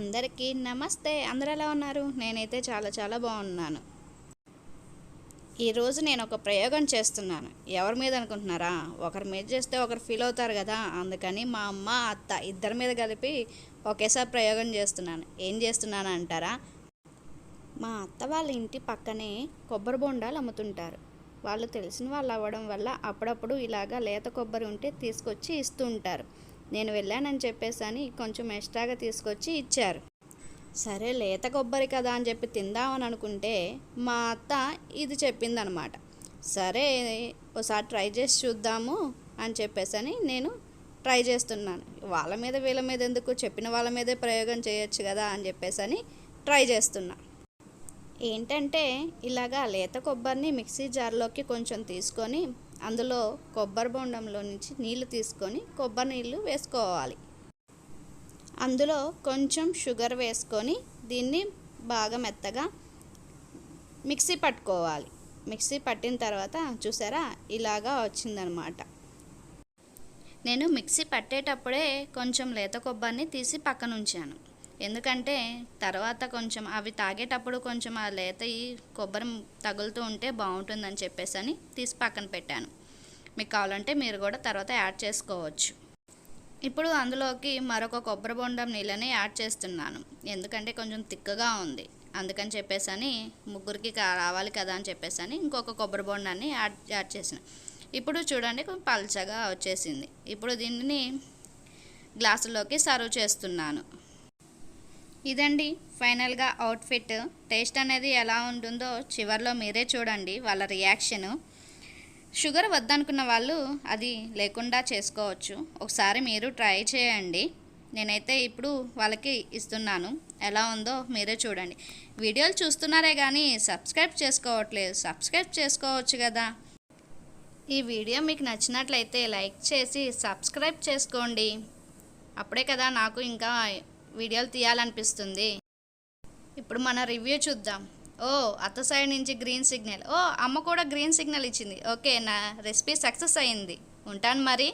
అందరికీ నమస్తే. అందరు ఎలా ఉన్నారు? నేనైతే చాలా చాలా బాగున్నాను. ఈరోజు నేను ఒక ప్రయోగం చేస్తున్నాను. ఎవరి మీద అనుకుంటున్నారా? ఒకరి మీద చేస్తే ఒకరు ఫీల్ అవుతారు కదా? అందుకని మా అమ్మ అత్త ఇద్దరి మీద కలిపి ఒకేసారి ప్రయోగం చేస్తున్నాను. ఏం చేస్తున్నాను అంటారా? మా అత్త వాళ్ళ ఇంటి పక్కనే కొబ్బరి బొండాలు అమ్ముతుంటారు. వాళ్ళు తెలిసిన వాళ్ళు అవ్వడం వల్ల అప్పుడప్పుడు ఇలాగా లేత కొబ్బరి ఉంటే తీసుకొచ్చి ఇస్తూ ఉంటారు. నేను వెళ్ళానని చెప్పేసని కొంచెం ఎక్స్ట్రాగా తీసుకొచ్చి ఇచ్చారు. సరే లేత కొబ్బరి కదా అని చెప్పి తిందామని అనుకుంటే మా అత్త ఇది చెప్పిందనమాట. సరే ఒకసారి ట్రై చేసి చూద్దాము అని చెప్పేసని నేను ట్రై చేస్తున్నాను. వాళ్ళ మీద వీళ్ళ మీద ఎందుకు? చెప్పిన వాళ్ళ మీదే ప్రయోగం చేయొచ్చు కదా అని చెప్పేసని ట్రై చేస్తున్నా. ఏంటంటే ఇలాగా లేత కొబ్బరిని మిక్సీ జార్లోకి కొంచెం తీసుకొని అందులో కొబ్బరి బొండంలో నుంచి నీళ్ళు తీసుకొని కొబ్బరి నీళ్ళు వేసుకోవాలి. అందులో కొంచెం షుగర్ వేసుకొని దీన్ని బాగా మెత్తగా మిక్సీ పట్టుకోవాలి. మిక్సీ పట్టిన తర్వాత చూసారా? ఇలాగా వచ్చిందనమాట. నేను మిక్సీ పట్టేటప్పుడే కొంచెం లేత కొబ్బరిని తీసి పక్కనుంచాను. ఎందుకంటే తర్వాత కొంచెం అవి తాగేటప్పుడు కొంచెం ఆ లేత ఈ కొబ్బరి తగులుతూ ఉంటే బాగుంటుందని చెప్పేసి అని తీసి పక్కన పెట్టాను. మీకు కావాలంటే మీరు కూడా తర్వాత యాడ్ చేసుకోవచ్చు. ఇప్పుడు అందులోకి మరొక కొబ్బరి బొండం నీళ్ళని యాడ్ చేస్తున్నాను. ఎందుకంటే కొంచెం తిక్కగా ఉంది. అందుకని చెప్పేసని ముగ్గురికి రావాలి కదా అని చెప్పేసని ఇంకొక కొబ్బరి బొండాన్ని యాడ్ యాడ్ చేసిన. ఇప్పుడు చూడండి కొంచెం పల్చగా వచ్చేసింది. ఇప్పుడు దీనిని గ్లాసులోకి సర్వ్ చేస్తున్నాను. ఇదండి ఫైనల్గా అవుట్ఫిట్. టేస్ట్ అనేది ఎలా ఉంటుందో చివర్లో మీరే చూడండి వాళ్ళ రియాక్షను. షుగర్ వద్దనుకున్న వాళ్ళు అది లేకుండా చేసుకోవచ్చు. ఒకసారి మీరు ట్రై చేయండి. నేనైతే ఇప్పుడు వాళ్ళకి ఇస్తున్నాను. ఎలా ఉందో మీరే చూడండి. వీడియోలు చూస్తున్నారే కానీ సబ్స్క్రైబ్ చేసుకోవట్లేదు. సబ్స్క్రైబ్ చేసుకోవచ్చు కదా. ఈ వీడియో మీకు నచ్చినట్లయితే లైక్ చేసి సబ్స్క్రైబ్ చేసుకోండి. అప్పుడే కదా నాకు ఇంకా వీడియోలు తీయాలనిపిస్తుంది. ఇప్పుడు మన రివ్యూ చూద్దాం. ఓ అత్త సైడ్ నుంచి గ్రీన్ సిగ్నల్. ఓ అమ్మ కూడా గ్రీన్ సిగ్నల్ ఇచ్చింది. ఓకే నా రెసిపీ సక్సెస్ అయింది. ఉంటాను మరి.